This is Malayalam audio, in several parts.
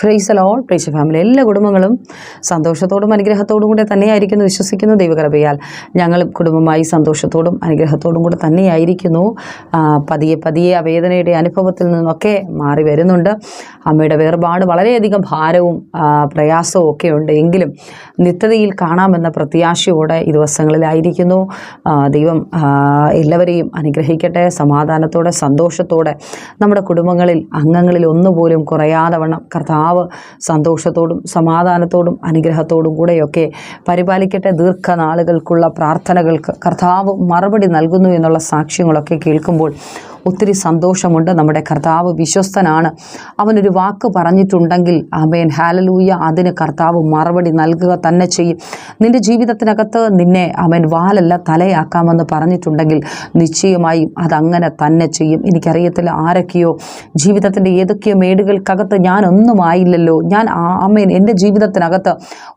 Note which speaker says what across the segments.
Speaker 1: പ്രൈസ് ലോൾ പ്രൈസ് ഫാമിലി എല്ലാ കുടുംബങ്ങളും സന്തോഷത്തോടും അനുഗ്രഹത്തോടും കൂടെ തന്നെയായിരിക്കുന്നു വിശ്വസിക്കുന്നു ദൈവകൃപയാൽ. ഞങ്ങൾ കുടുംബമായി സന്തോഷത്തോടും അനുഗ്രഹത്തോടും കൂടെ തന്നെയായിരിക്കുന്നു. പതിയെ പതിയെ ആ വേദനയുടെ അനുഭവത്തിൽ നിന്നൊക്കെ മാറി വരുന്നുണ്ട്. അമ്മയുടെ വേർപാട് വളരെയധികം ഭാരവും പ്രയാസവും ഒക്കെ ഉണ്ട്. എങ്കിലും നിത്യതയിൽ കാണാമെന്ന പ്രത്യാശയോടെ ഈ ദിവസങ്ങളിലായിരിക്കുന്നു. ദൈവം എല്ലാവരെയും അനുഗ്രഹിക്കട്ടെ. സമാധാനത്തോടെ സന്തോഷത്തോടെ നമ്മുടെ കുടുംബങ്ങളിൽ അംഗങ്ങളിൽ ഒന്നുപോലും കുറയാതെ വണ്ണം കർത്താവ് സന്തോഷത്തോടും സമാധാനത്തോടും അനുഗ്രഹത്തോടും കൂടെയൊക്കെ പരിപാലിക്കട്ടെ ദീർഘനാളുകൾക്കുള്ള പ്രാർത്ഥനകൾക്ക് കർത്താവ് മറുപടി നൽകുന്നു എന്നുള്ള സാക്ഷ്യങ്ങളൊക്കെ കേൾക്കുമ്പോൾ ഒത്തിരി സന്തോഷമുണ്ട്. നമ്മുടെ കർത്താവ് വിശ്വസ്തനാണ്. അവനൊരു വാക്ക് പറഞ്ഞിട്ടുണ്ടെങ്കിൽ അമേൻ ഹാലലൂയ അതിന് കർത്താവ് മറുപടി നൽകുക തന്നെ ചെയ്യും. നിന്റെ ജീവിതത്തിനകത്ത് നിന്നെ അവൻ വാലല്ല തലയാക്കാമെന്ന് പറഞ്ഞിട്ടുണ്ടെങ്കിൽ നിശ്ചയമായും അതങ്ങനെ തന്നെ ചെയ്യും. എനിക്കറിയത്തില്ല ആരൊക്കെയോ ജീവിതത്തിന്റെ ഏതൊക്കെയോ മേടുകൾക്കകത്ത് ഞാനൊന്നും ആയില്ലല്ലോ. ഞാൻ അമേൻ എന്റെ ജീവിതത്തിനകത്ത്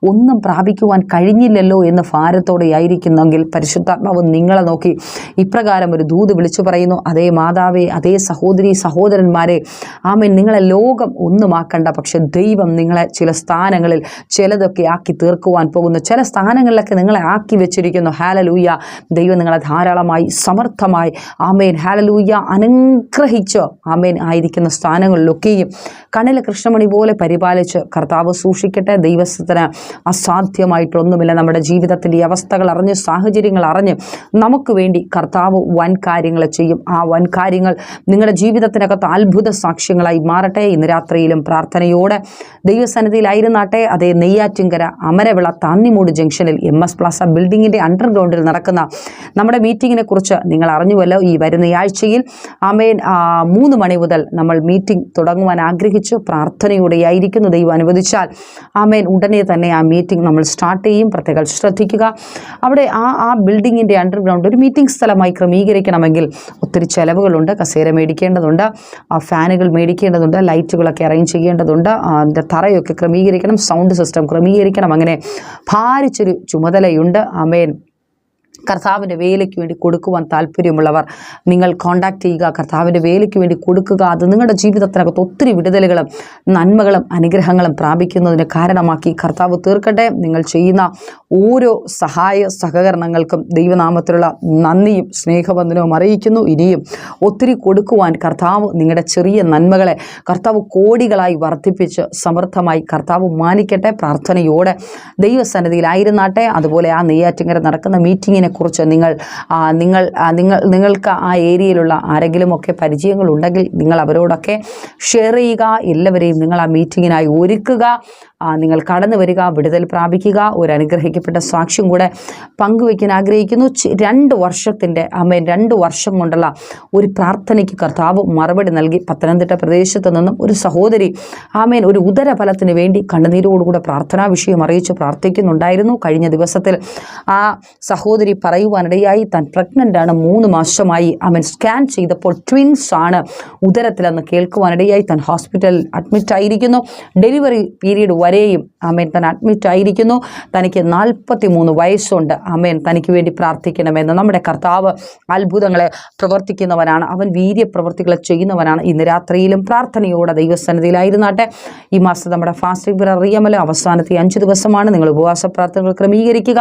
Speaker 1: ഒന്നും പ്രാപിക്കുവാൻ കഴിഞ്ഞില്ലല്ലോ എന്ന് ഭാരത്തോടെ ആയിരിക്കുന്നെങ്കിൽ പരിശുദ്ധാത്മാവ് നിങ്ങളെ നോക്കി ഇപ്രകാരം ഒരു ദൂത് വിളിച്ചു പറയുന്നു. അതേ മാതാവേ അതേ സഹോദരി സഹോദരന്മാരെ ആമേൻ. നിങ്ങളെ ലോകം ഒന്നുമാക്കണ്ട പക്ഷെ ദൈവം നിങ്ങളെ ചില സ്ഥാനങ്ങളിൽ ചിലതൊക്കെ ആക്കി തീർക്കുവാൻ പോകുന്നു. ചില സ്ഥാനങ്ങളിലൊക്കെ നിങ്ങളെ ആക്കി വെച്ചിരിക്കുന്നു. ഹാലലൂയ ദൈവം നിങ്ങളെ ധാരാളമായി സമർത്ഥമായി ആമേൻ. ഹാലലൂയ അനുഗ്രഹിച്ച് ആമേൻ ആയിരിക്കുന്ന സ്ഥാനങ്ങളിലൊക്കെയും കണ്ണിലെ കൃഷ്ണമണി പോലെ പരിപാലിച്ച് കർത്താവ് സൂക്ഷിക്കട്ടെ. ദൈവസ്ഥത്തിന് അസാധ്യമായിട്ടൊന്നുമില്ല. നമ്മുടെ ജീവിതത്തിന്റെ അവസ്ഥകൾ അറിഞ്ഞ് സാഹചര്യങ്ങൾ അറിഞ്ഞ് നമുക്ക് വേണ്ടി കർത്താവ് വൻ കാര്യങ്ങൾ ചെയ്യും. ആ വൻ കാര്യങ്ങൾ നിങ്ങളുടെ ജീവിതത്തിനകത്ത് അത്ഭുത സാക്ഷ്യങ്ങളായി മാറട്ടെ. ഇന്ന് രാത്രിയിലും പ്രാർത്ഥനയോടെ ദൈവസന്നിധിയിലായിരുന്നാട്ടെ. അതേ നെയ്യാറ്റിങ്കര അമരവിള താന്നിമൂട് ജംഗ്ഷനിൽ എം എസ് പ്ലാസ ബിൽഡിങ്ങിന്റെ അണ്ടർഗ്രൗണ്ടിൽ നടക്കുന്ന നമ്മുടെ മീറ്റിങ്ങിനെ കുറിച്ച് നിങ്ങൾ അറിഞ്ഞുവല്ലോ ഈ വരുന്ന ആഴ്ചയിൽ. അമേൻ മൂന്ന് മണി മുതൽ നമ്മൾ മീറ്റിംഗ് തുടങ്ങുവാൻ ആഗ്രഹിച്ചു. പ്രാർത്ഥനയോടെയായിരിക്കുന്നു ദൈവം അനുവദിച്ചാൽ. ആമേൻ ഉടനെ തന്നെ ആ മീറ്റിംഗ് നമ്മൾ സ്റ്റാർട്ട് ചെയ്യും. പ്രത്യേകം ശ്രദ്ധിക്കുക. അവിടെ ആ ആ ബിൽഡിങ്ങിന്റെ അണ്ടർഗ്രൗണ്ട് ഒരു മീറ്റിംഗ് സ്ഥലമായി ക്രമീകരിക്കണമെങ്കിൽ ഒത്തിരി ചിലവുകളുണ്ട്. കസേര മേടിക്കേണ്ടതുണ്ട് ഫാനുകൾ മേടിക്കേണ്ടതുണ്ട് ലൈറ്റുകളൊക്കെ അറേഞ്ച് ചെയ്യേണ്ടതുണ്ട് തറയൊക്കെ ക്രമീകരിക്കണം സൗണ്ട് സിസ്റ്റം ക്രമീകരിക്കണം അങ്ങനെ ഭാരിച്ചൊരു ചുമതലയുണ്ട് ആമേൻ കർത്താവിന്റെ വേലയ്ക്ക് വേണ്ടി കൊടുക്കുവാൻ താല്പര്യമുള്ളവർ നിങ്ങൾ കോണ്ടാക്ട് ചെയ്യുക. കർത്താവിന്റെ വേലയ്ക്ക് വേണ്ടി കൊടുക്കുക. അത് നിങ്ങളുടെ ജീവിതത്തിനകത്ത് ഒത്തിരി വിടുതലുകളും നന്മകളും അനുഗ്രഹങ്ങളും പ്രാപിക്കുന്നതിന് കാരണമാക്കി കർത്താവ് തീർക്കട്ടെ. നിങ്ങൾ ചെയ്യുന്ന ഓരോ സഹായ സഹകരണങ്ങൾക്കും ദൈവനാമത്തിലുള്ള നന്ദിയും സ്നേഹബന്ധനവും അറിയിക്കുന്നു. ഇനിയും ഒത്തിരി കൊടുക്കുവാൻ കർത്താവ് നിങ്ങളുടെ ചെറിയ നന്മകളെ കർത്താവ് കോടികളായി വർദ്ധിപ്പിച്ച് സമൃദ്ധമായി കർത്താവ് മാനിക്കട്ടെ. പ്രാർത്ഥനയോടെ ദൈവസന്നിധിയിലായിരുന്നാട്ടെ അതുപോലെ ആ നെയ്യാറ്റിങ്ങര നടക്കുന്ന മീറ്റിങ്ങിനെ കുറിച്ച് നിങ്ങൾ നിങ്ങൾ നിങ്ങൾ നിങ്ങൾക്ക് ആ ഏരിയയിലുള്ള ആരെങ്കിലുമൊക്കെ പരിചയങ്ങളുണ്ടെങ്കിൽ നിങ്ങൾ അവരോടൊക്കെ ഷെയർ ചെയ്യുക. എല്ലാവരെയും നിങ്ങൾ ആ മീറ്റിങ്ങിനായി ഒരുക്കുക. നിങ്ങൾ കടന്നു വരിക വിടുതൽ പ്രാപിക്കുക ഒരു അനുഗ്രഹിക്കപ്പെട്ട സാക്ഷ്യം കൂടെ പങ്കുവയ്ക്കാൻ ആഗ്രഹിക്കുന്നു. രണ്ട് വർഷത്തിന്റെ അമ്മ രണ്ട് വർഷം കൊണ്ടുള്ള ഒരു പ്രാർത്ഥനയ്ക്ക് കർത്താവ് മറുപടി നൽകി പത്തനംതിട്ട പ്രദേശത്ത് നിന്നും ഒരു സഹോദരി ആമേൻ ഒരു ഉദരഫലത്തിന് വേണ്ടി കണ്ണുനീരോടുകൂടെ പ്രാർത്ഥനാ വിഷയം അറിയിച്ച് പ്രാർത്ഥിക്കുന്നുണ്ടായിരുന്നു. കഴിഞ്ഞ ദിവസത്തിൽ ആ സഹോദരി പറയുവാനിടയായി താൻ പ്രഗ്നന്റ് ആണ് മൂന്ന് മാസമായി അവൻ സ്കാൻ ചെയ്തപ്പോൾ ട്വിൻസ് ആണ് ഉദരത്തിലെന്ന് കേൾക്കുവാനിടയായി താൻ ഹോസ്പിറ്റലിൽ അഡ്മിറ്റ് ആയിരിക്കുന്നു ഡെലിവറി പീരീഡ് വരെയും അമേൻ താൻ അഡ്മിറ്റ് ആയിരിക്കുന്നു. തനിക്ക് നാൽപ്പത്തി മൂന്ന് വയസ്സുണ്ട്. അമേൻ തനിക്ക് വേണ്ടി പ്രാർത്ഥിക്കണമെന്ന് നമ്മുടെ കർത്താവ് അത്ഭുതങ്ങളെ പ്രവർത്തിക്കുന്നവനാണ്. അവൻ വീര്യപ്രവർത്തികളെ ചെയ്യുന്നവനാണ്. ഇന്ന് രാത്രിയിലും പ്രാർത്ഥനയോടെ ദൈവസന്നിധിയിലായിരുന്നാട്ടെ. ഈ മാസം നമ്മുടെ ഫാസ്റ്റിംഗ് പിറ അറിയാമല്ലോ. അവസാനത്തെ അഞ്ച് ദിവസമാണ്. നിങ്ങൾ ഉപവാസ പ്രാർത്ഥനകൾ ക്രമീകരിക്കുക.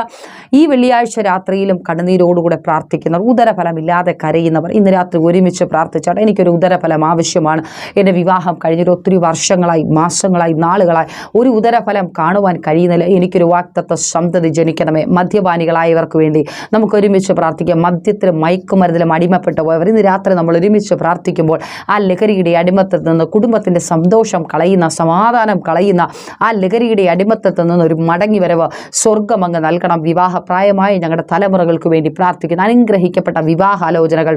Speaker 1: ഈ വെള്ളിയാഴ്ച രാത്രിയിലും കണ്ണുനീരോടുകൂടെ പ്രാർത്ഥിക്കുന്നവർ ഉദരഫലമില്ലാതെ കരയുന്നവർ ഇന്ന് രാത്രി ഒരുമിച്ച് പ്രാർത്ഥിച്ചാട്ടെ. എനിക്കൊരു ഉദരഫലം ആവശ്യമാണ്. എന്റെ വിവാഹം കഴിഞ്ഞൊരു ഒത്തിരി വർഷങ്ങളായി മാസങ്ങളായി നാളുകളായി ഒരു ഉദരഫലം കാണുവാൻ കഴിയുന്നില്ല എനിക്കൊരു വാക്തത്വ സന്തതി ജനിക്കണമേ. മദ്യപാനികളായവർക്ക് വേണ്ടി നമുക്ക് ഒരുമിച്ച് പ്രാർത്ഥിക്കാം. മദ്യത്തിലും മയക്കുമരുന്നിലും അടിമപ്പെട്ടു പോയവർ ഇന്ന് രാത്രി നമ്മൾ ഒരുമിച്ച് പ്രാർത്ഥിക്കുമ്പോൾ ആ ലഹരിയുടെ അടിമത്തത്തിൽ നിന്ന് കുടുംബത്തിന്റെ സന്തോഷം കളയുന്ന സമാധാനം കളയുന്ന ആ ലഹരിയുടെ അടിമത്തത്തിൽ നിന്ന് ഒരു മടങ്ങി വരവ് സ്വർഗം അങ്ങ് നൽകണം. വിവാഹപ്രായമായ ഞങ്ങളുടെ തലമുറകൾക്ക് വേണ്ടി പ്രാർത്ഥിക്കുന്ന. അനുഗ്രഹിക്കപ്പെട്ട വിവാഹാലോചനകൾ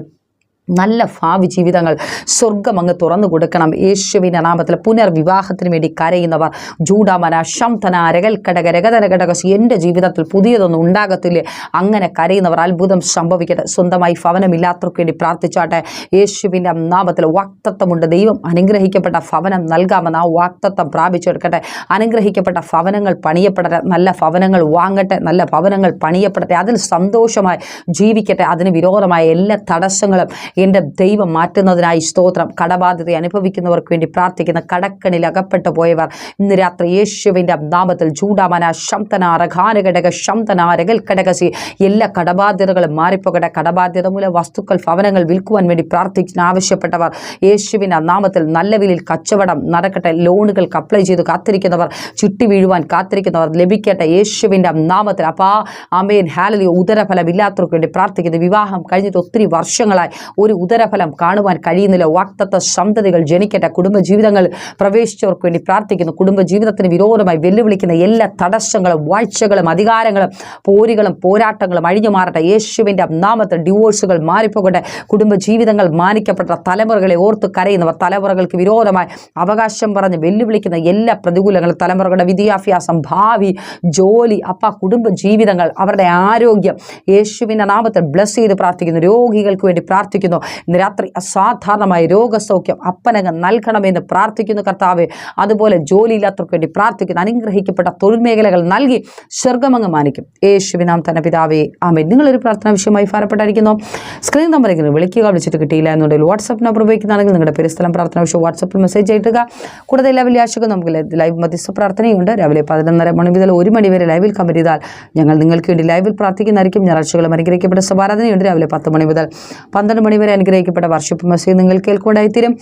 Speaker 1: നല്ല ഭാവി ജീവിതങ്ങൾ സ്വർഗം അങ്ങ് തുറന്നു കൊടുക്കണം. യേശുവിന്റെ നാമത്തിൽ പുനർവിവാഹത്തിന് വേണ്ടി കരയുന്നവർ ജൂഡാമന ശംതന രകൽക്കടക രകതന ഘടകസ് എന്റെ ജീവിതത്തിൽ പുതിയതൊന്നും ഉണ്ടാകത്തില്ലേ? അങ്ങനെ കരയുന്നവർ അത്ഭുതം സംഭവിക്കട്ടെ. സ്വന്തമായി ഭവനമില്ലാത്തവർക്ക് വേണ്ടി പ്രാർത്ഥിച്ചാട്ടെ. യേശുവിന്റെ നാമത്തിൽ വാക്തത്വമുണ്ട്. ദൈവം അനുഗ്രഹിക്കപ്പെട്ട ഭവനം നൽകാമെന്ന് ആ വാക്തത്വം പ്രാപിച്ചെടുക്കട്ടെ. അനുഗ്രഹിക്കപ്പെട്ട ഭവനങ്ങൾ പണിയപ്പെടട്ടെ. നല്ല ഭവനങ്ങൾ വാങ്ങട്ടെ. നല്ല ഭവനങ്ങൾ പണിയപ്പെടട്ടെ. അതിൽ സന്തോഷമായി ജീവിക്കട്ടെ. അതിന് വിരോധമായ എല്ലാ തടസ്സങ്ങളും എന്റെ ദൈവം മാറ്റുന്നതിനായി സ്തോത്രം. കടബാധ്യത അനുഭവിക്കുന്നവർക്ക് വേണ്ടി പ്രാർത്ഥിക്കുന്ന കടക്കണിൽ അകപ്പെട്ടു പോയവർ. ഇന്ന് രാത്രി യേശുവിന്റെ നാമത്തിൽ ചൂടാമന ശംതനാര ഘാനഘടക ശംതനാരകൽ കടകസി എല്ലാ കടബാധ്യതകളും മാറിപ്പോകട്ടെ. കടബാധ്യത മൂലം വസ്തുക്കൾ ഭവനങ്ങൾ വിൽക്കുവാൻ വേണ്ടി പ്രാർത്ഥിക്കാൻ ആവശ്യപ്പെട്ടവർ യേശുവിന്റെ നാമത്തിൽ നല്ല വിലയിൽ കച്ചവടം നടക്കട്ടെ. ലോണുകൾക്ക് അപ്ലൈ ചെയ്ത് കാത്തിരിക്കുന്നവർ ചുറ്റി വീഴുവാൻ കാത്തിരിക്കുന്നവർ ലഭിക്കട്ടെ. യേശുവിന്റെ നാമത്തിൽ അപ്പാ അമേൻ ഹാലലി ഉദരഫലം ഇല്ലാത്തവർക്ക് വേണ്ടി പ്രാർത്ഥിക്കുന്നു. വിവാഹം കഴിഞ്ഞിട്ട് ഒത്തിരി വർഷങ്ങളായി. ഒരു ഉദരഫലം കാണുവാൻ കഴിയുന്നില്ല. വാക്തത്വ സന്തതികൾ ജനിക്കട്ടെ. കുടുംബജീവിതങ്ങൾ പ്രവേശിച്ചവർക്ക് വേണ്ടി പ്രാർത്ഥിക്കുന്നു. കുടുംബജീവിതത്തിന് വിരോധമായി വെല്ലുവിളിക്കുന്ന എല്ലാ തടസ്സങ്ങളും വാഴ്ചകളും അധികാരങ്ങളും പോരുകളും പോരാട്ടങ്ങളും അഴിഞ്ഞു മാറട്ടെ. യേശുവിന്റെ നാമത്തിൽ ഡിവോഴ്സുകൾ മാറിപ്പോകട്ടെ. കുടുംബജീവിതങ്ങൾ മാനിക്കപ്പെട്ട തലമുറകളെ ഓർത്ത് കരയുന്നവർ തലമുറകൾക്ക് വിരോധമായി അവകാശം പറഞ്ഞ് വെല്ലുവിളിക്കുന്ന എല്ലാ പ്രതികൂലങ്ങളും തലമുറകളുടെ വിദ്യാഭ്യാസം ഭാവി ജോലി അപ്പ കുടുംബജീവിതങ്ങൾ അവരുടെ ആരോഗ്യം. യേശുവിന്റെ നാമത്തിൽ ബ്ലസ് ചെയ്ത് പ്രാർത്ഥിക്കുന്നു. രോഗികൾക്ക് വേണ്ടി പ്രാർത്ഥിക്കുന്നു. ഇന്ന് രാത്രി അസാധാരണമായ രോഗസൗഖ്യം അപ്പനങ്ങ് നൽകണമെന്ന് പ്രാർത്ഥിക്കുന്നു കർത്താവ്. അതുപോലെ ജോലിയില്ലാത്തവർക്ക് വേണ്ടി പ്രാർത്ഥിക്കുന്നു. അനുഗ്രഹിക്കപ്പെട്ട തൊഴിൽ മേഖലകൾ നൽകി സ്വർഗമങ്ങ് മാനിക്കും. യേശുവിനാം തന്നെ പിതാവേ. ആമേ നിങ്ങളൊരു പ്രാർത്ഥന വിഷയമായി ഭാരപ്പെട്ടായിരിക്കുന്നു. സ്ക്രീൻ നമ്പറെങ്കിലും വിളിക്കുക. വിളിച്ചിട്ട് കിട്ടിയില്ല എന്നുണ്ടെങ്കിൽ വാട്സപ്പ് നമ്പർ ഉപയോഗിക്കുന്നതാണെങ്കിൽ നിങ്ങളുടെ പെരുസ്ഥലം പ്രാർത്ഥന വിഷയം വാട്സപ്പിൽ മെസ്സേജ് അയട്ടുക കൂടാതെ എല്ലാ വെള്ളിയാഴ്ചക്കും നമുക്ക് ലൈവ് മധ്യസ്ഥ പ്രാർത്ഥനയുണ്ട്. രാവിലെ പതിനൊന്നര മണി മുതൽ ഒരു മണി വരെ ലൈവിൽ കമന്റ് ചെയ്താൽ ഞങ്ങൾ നിങ്ങൾക്ക് വേണ്ടി ലൈവിൽ പ്രാർത്ഥിക്കുന്നതായിരിക്കും. ഞായറാഴ്ചകളും അനുഗ്രഹിക്കപ്പെട്ട സഭാരാധനയുണ്ട് രാവിലെ പത്ത് മണി മുതൽ പന്ത്രണ്ട് മണി വരെ അനുഗ്രഹിക്കപ്പെട്ട വർഷിപ്പ് മെസ്സേജ് നിങ്ങൾ കേൾക്കുകയായിത്തീരും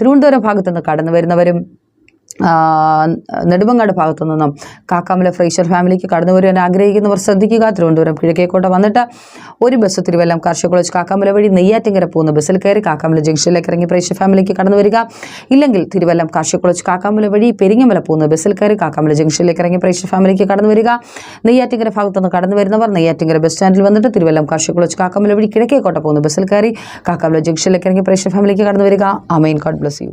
Speaker 1: തിരുവനന്തപുരം ഭാഗത്തുനിന്ന് കടന്നു വരുന്നവരും നെടുമങ്ങാട് ഭാഗത്തു നിന്നും കാക്കാമല ഫ്രൈഷർ ഫാമിലിക്ക് കടന്നു വരുവാൻ ആഗ്രഹിക്കുന്നവർ ശ്രദ്ധിക്കുക. തിരുവനന്തപുരം കിഴക്കേക്കോട്ട വന്നിട്ട് ഒരു ബസ് തിരുവല്ലം കാർഷിക കോളേജ് കാക്കാമല വഴി നെയ്യാറ്റിങ്കര പോകുന്ന ബസ്സിൽ കയറി കാക്കാമല ജംഗ്ഷനിലേക്ക് ഇറങ്ങി ഫ്രൈഷർ ഫാമിലിക്ക് കടന്നു വരിക. ഇല്ലെങ്കിൽ തിരുവല്ലം കാർഷിക കോളേജ് കാക്കാമല വഴി പെരിങ്ങമല പോകുന്ന ബസ്സിൽ കയറി കാക്കാമല ജംഗ്ഷനിലേക്ക് ഇറങ്ങി ഫ്രൈഷർ ഫാമിലിക്ക് കടന്നു വരിക. നെയ്യാറ്റിങ്കര ഭാഗത്തു നിന്ന് കടന്നു വരുന്നവർ നെയ്യാറ്റിങ്കര ബസ് സ്റ്റാൻഡിൽ വന്നിട്ട് തിരുവല്ലം കാർഷിക കോളേജ് കാക്കാമല വഴി കിഴക്കേക്കോട്ട പോകുന്ന ബസ്സിൽ കയറി കാക്കാമല ജംഗ്ഷനിലേക്ക് ഇറങ്ങി ഫ്രൈഷർ ഫാമിലിക്ക് കടന്നു വരിക. Amen God bless you.